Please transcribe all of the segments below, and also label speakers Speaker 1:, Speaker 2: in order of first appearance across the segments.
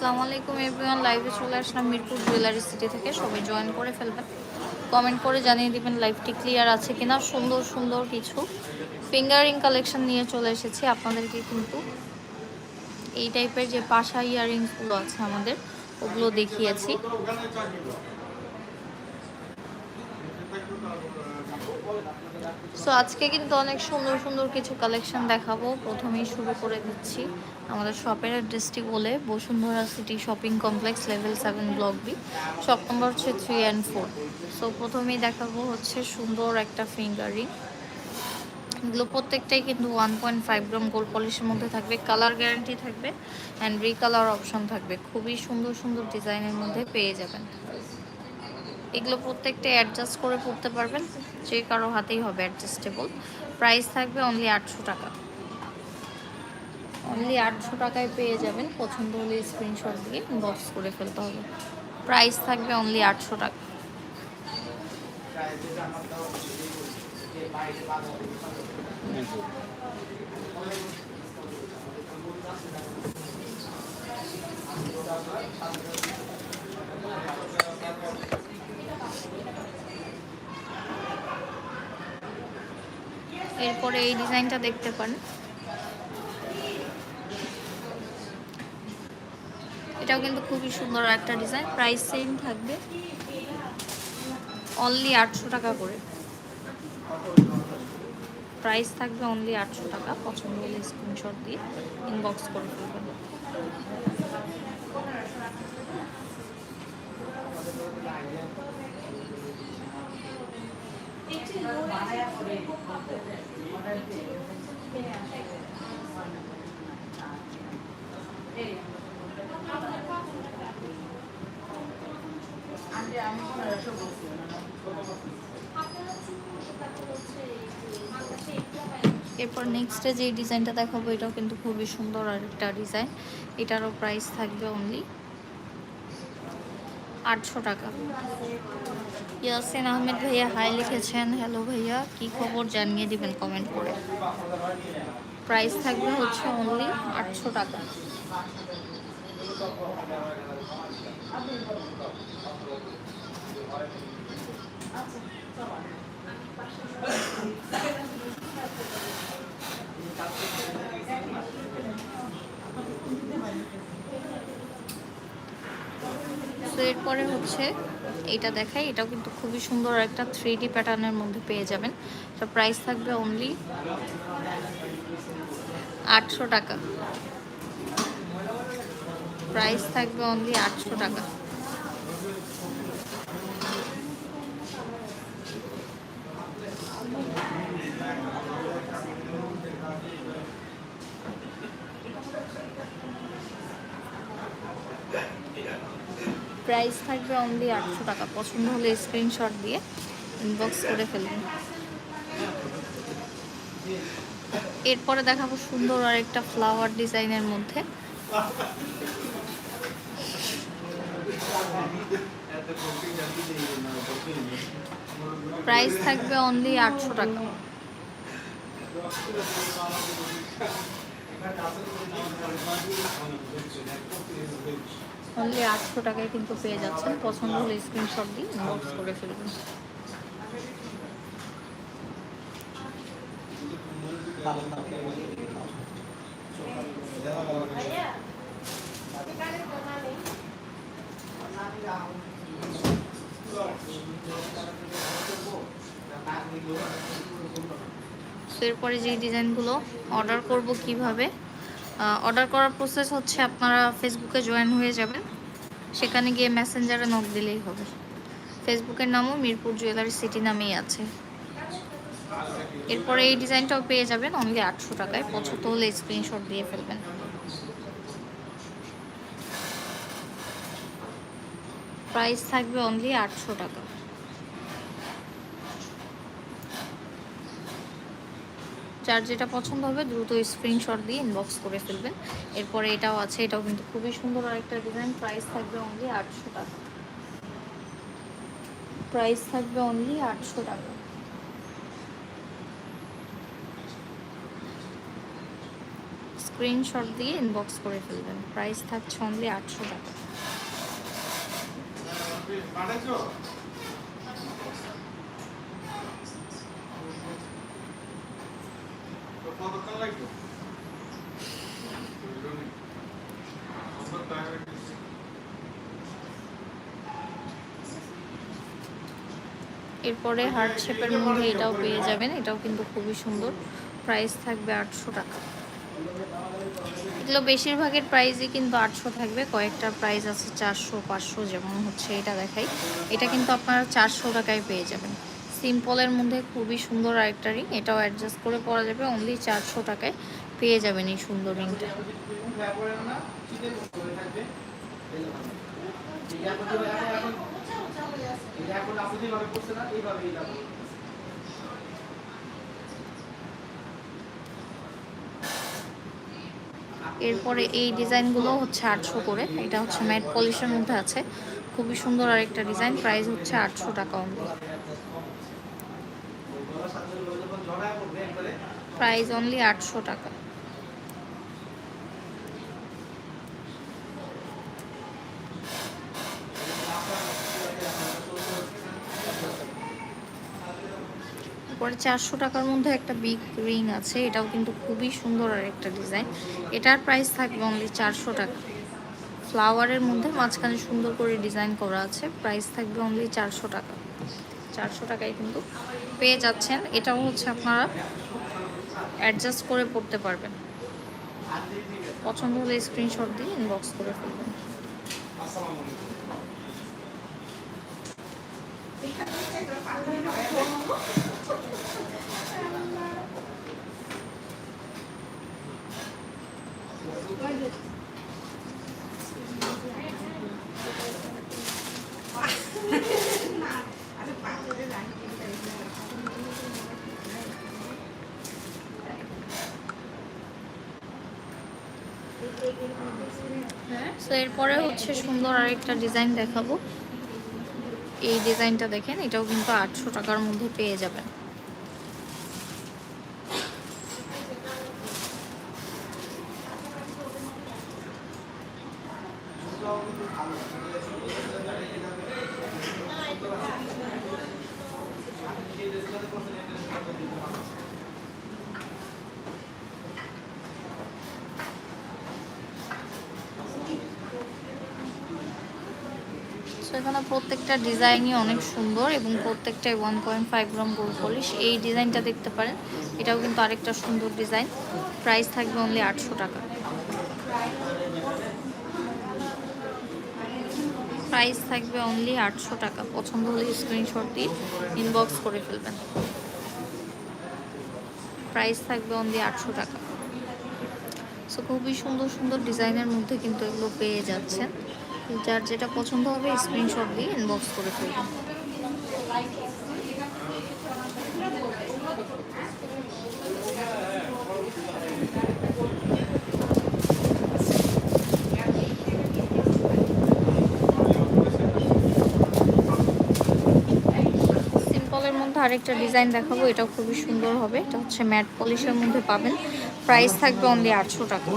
Speaker 1: আসসালামু আলাইকুম এভরিওয়ান লাইভে চলে আসলাম মিরপুর জুয়েলারি সিটি থেকে। সবাই জয়েন করে ফেলবেন। কমেন্ট করে জানিয়ে দিবেন লাইভটি ক্লিয়ার আছে কিনা। সুন্দর সুন্দর কিছু ফিঙ্গারিং কালেকশন নিয়ে চলে এসেছি আপনাদেরকে কিন্তু। এই টাইপের যে পাশা ইয়াররিংসগুলো আছে আমাদের, ওগুলো দেখিয়েছি। সো আজকে কিন্তু অনেক সুন্দর সুন্দর কিছু কালেকশন দেখাবো। প্রথমেই শুরু করে দিচ্ছি আমাদের শপের অ্যাড্রেসটি বলে, Bashundhara city shopping complex level seven block B shop number হচ্ছে থ্রি অ্যান্ড ফোর সো প্রথমেই দেখাবো হচ্ছে সুন্দর একটা ফিঙ্গারিং এগুলো প্রত্যেকটাই কিন্তু one point five gram gold পলিশের মধ্যে থাকবে। কালার গ্যারান্টি থাকবে অ্যান্ড রিকালার অপশন থাকবে। খুবই সুন্দর সুন্দর ডিজাইনের মধ্যে পেয়ে যাবেন। এগুলো প্রত্যেকটা অ্যাডজাস্ট করে পড়তে পারবেন, যে কারও হাতেই হবে অ্যাডজাস্টেবল প্রাইস থাকবে অনলি আটশো টাকা। অনলি আটশো টাকায় পেয়ে যাবেন, পছন্দ হলে স্ক্রিনশট দিয়ে বক্স করে ফেলতে হবে। প্রাইস থাকবে অনলি আটশো টাকা। এরপরে এই ডিজাইনটা দেখতে পারেন এটাও কিন্তু খুবই সুন্দর একটা ডিজাইন, প্রাইস সেম থাকবে। অনলি আটশো টাকা করে। প্রাইস থাকবে অনলি আটশো টাকা। পছন্দ হলে স্ক্রিনশট দিয়ে ইনবক্স করে ফেলবেন। এরপর নেক্সটে যে ডিজাইনটা দেখাবো, এটাও কিন্তু খুবই সুন্দর আর একটা ডিজাইন এটারও প্রাইস থাকবে অনলি আটশো টাকা। ইয়াসিন আহমেদ ভাইয়া, হাই লিখেছেন হ্যালো ভাইয়া, কি খবর জানিয়ে দিবেন কমেন্ট করে? প্রাইস থাকবে হচ্ছে অনলি আটশো টাকা। তো এরপরে হচ্ছে এটা দেখাই, এটাও কিন্তু খুবই সুন্দর একটা থ্রি ডি প্যাটার্নের মধ্যে পেয়ে যাবেন। তো প্রাইস থাকবে অনলি আটশো টাকা। প্রাইস থাকবে অনলি আটশো টাকা। প্রাইস থাকবে অনলি আটশো টাকা। পছন্দ হলে স্ক্রিনশট দিয়ে ইনবক্স করে ফেলবেন এরপরে দেখাবো সুন্দর আর একটা ফ্লাওয়ার ডিজাইনের মধ্যে। প্রাইস থাকবে অনলি আটশো টাকা। অনলি আটশো টাকায় কিন্তু পেয়ে যাচ্ছেন। পছন্দ হলে স্ক্রিনশট দিয়ে ইনবক্স করে ফেলবেন। এরপরে যে ডিজাইনগুলো অর্ডার করব কীভাবে? অর্ডার করার প্রসেস হচ্ছে আপনারা ফেসবুকে জয়েন হয়ে যাবেন। সেখানে গিয়ে মেসেঞ্জারে নক দিলেই হবে। ফেসবুকের নামও মিরপুর জুয়েলারি সিটি নামেই আছে। এরপরে এই ডিজাইনটাও পেয়ে যাবেন অনলি আটশো টাকায়। পছন্দ হলে স্ক্রিনশট দিয়ে ফেলবেন। প্রাইস থাকবে অনলি আটশো টাকা। যার যেটা পছন্দ হবে দ্রুত স্ক্রিনশট দিয়ে ইনবক্স করে ফেলবেন। এরপরে এটাও আছে, এটাও কিন্তু খুবই সুন্দর আরেকটা ডিজাইন প্রাইস থাকবে অনলি আটশো টাকা। প্রাইস থাকবে অনলি আটশো টাকা। স্ক্রিনশট দিয়ে ইনবক্স করে ফেলবেন প্রাইস থাকছে অনলি আটশো টাকা। এরপরে হার্ট শেপের মধ্যে এটাও পেয়ে যাবেন। এটাও কিন্তু খুবই সুন্দর। প্রাইস থাকবে আটশো টাকা। এগুলো বেশিরভাগের প্রাইসই কিন্তু আটশো থাকবে। কয়েকটা প্রাইস আছে চারশো, পাঁচশো যেমন হচ্ছে এটা দেখাই। এটা কিন্তু আপনারা চারশো টাকায় পেয়ে যাবেন। সিম্পলের মধ্যে খুবই সুন্দর আরেকটা রিং। এটাও অ্যাডজাস্ট করে পরা যাবে। অনলি চারশো টাকায় পেয়ে যাবেন এই সুন্দর রিংটা। এরপরে এই ডিজাইনগুলো হচ্ছে আটশো করে। এটা হচ্ছে ম্যাট পলিশের মধ্যে আছে। খুবই সুন্দর আরেকটা ডিজাইন। প্রাইস হচ্ছে আটশো টাকা অনলি প্রাইস অনলি আটশো টাকা। তারপরে চারশো টাকার মধ্যে একটা বিগ রিং আছে। এটাও কিন্তু খুবই সুন্দর আর একটা ডিজাইন এটার প্রাইস থাকবে অনলি চারশো টাকা। ফ্লাওয়ারের মধ্যে মাঝখানে সুন্দর করে ডিজাইন করা আছে। প্রাইস থাকবে অনলি চারশো টাকা। চারশো টাকায় কিন্তু পেয়ে যাচ্ছেন। এটাও হচ্ছে আপনারা অ্যাডজাস্ট করে পড়তে পারবেন। পছন্দ হলে স্ক্রিনশট দিয়ে ইনবক্স করে ফেলবেন। সো এরপরে হচ্ছে সুন্দর আরেকটা ডিজাইন দেখাবো। এই ডিজাইনটা দেখেন এটাও কিন্তু আটশো টাকার মধ্যে পেয়ে যাবেন। সো এখানে প্রত্যেকটা ডিজাইনই অনেক সুন্দর এবং প্রত্যেকটাই one point five gram gold polish এই ডিজাইনটা দেখতে পারেন, এটাও কিন্তু আরেকটা সুন্দর ডিজাইন। প্রাইস থাকবে অনলি আটশো টাকা। প্রাইস থাকবে অনলি আটশো টাকা। পছন্দ হলে স্ক্রিনশট দিয়ে ইনবক্স করে ফেলবেন। প্রাইস থাকবে অনলি আটশো টাকা। সো খুবই সুন্দর সুন্দর ডিজাইনের মধ্যে কিন্তু এগুলো পেয়ে যাচ্ছেন। যার যেটা পছন্দ হবে স্ক্রিনশট দিয়ে ইনবক্স করে ফেলবেন আরেকটা ডিজাইন দেখাবো এটা খুবই সুন্দর হবে। এটা হচ্ছে ম্যাট পলিশের মধ্যে পাবেন। প্রাইস থাকবে অনলি আটশো টাকা।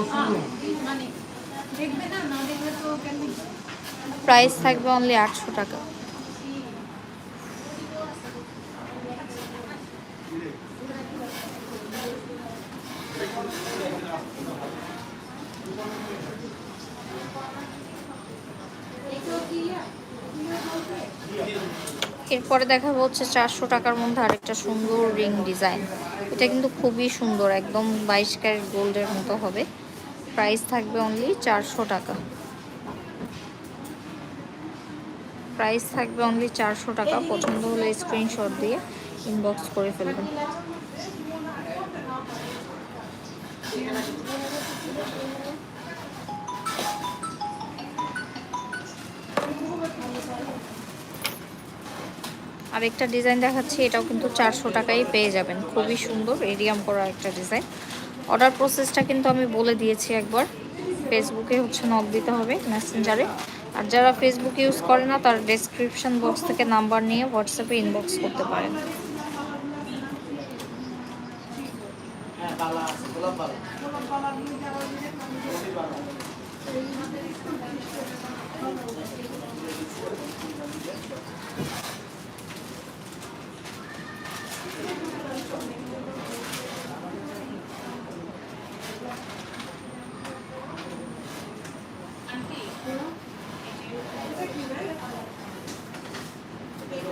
Speaker 1: প্রাইস থাকবে অনলি আটশো টাকা। এরপরে দেখা হচ্ছে চারশো টাকার মধ্যে আরেকটা সুন্দর রিং ডিজাইন। এটা কিন্তু খুবই সুন্দর, একদম বাইশ ক্যারেট গোল্ডের মতো হবে। প্রাইস থাকবে অনলি চারশো টাকা। প্রাইস থাকবে অনলি চারশো টাকা। পছন্দ হলে স্ক্রিনশট দিয়ে ইনবক্স করে ফেলবেন। আরেকটা ডিজাইন দেখাচ্ছি, এটাও কিন্তু চারশো টাকাই পেয়ে যাবেন। খুবই সুন্দর এরিয়াম করা একটা ডিজাইন অর্ডার প্রসেসটা কিন্তু আমি বলে দিয়েছি একবার। ফেসবুকে হচ্ছে নক দিতে হবে মেসেঞ্জারে আর যারা ফেসবুক ইউজ করে না, তার ডেসক্রিপশন বক্স থেকে নাম্বার নিয়ে হোয়াটসঅ্যাপে ইনবক্স করতে পারেন।
Speaker 2: হ্যাঁ বালা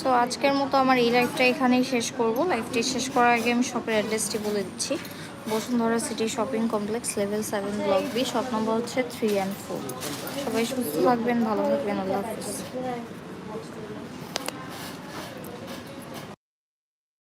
Speaker 1: সো আজকের মতো আমার এই লাইফটা এখানেই শেষ করব। লাইফটি শেষ করার আগে আমি শপের অ্যাড্রেসটি বলে দিচ্ছি। Bashundhara city shopping complex level seven block B shop number হচ্ছে থ্রি অ্যান্ড ফোর সবাই সুস্থ থাকবেন, ভালো থাকবেন, আল্লাহ হাফিজ।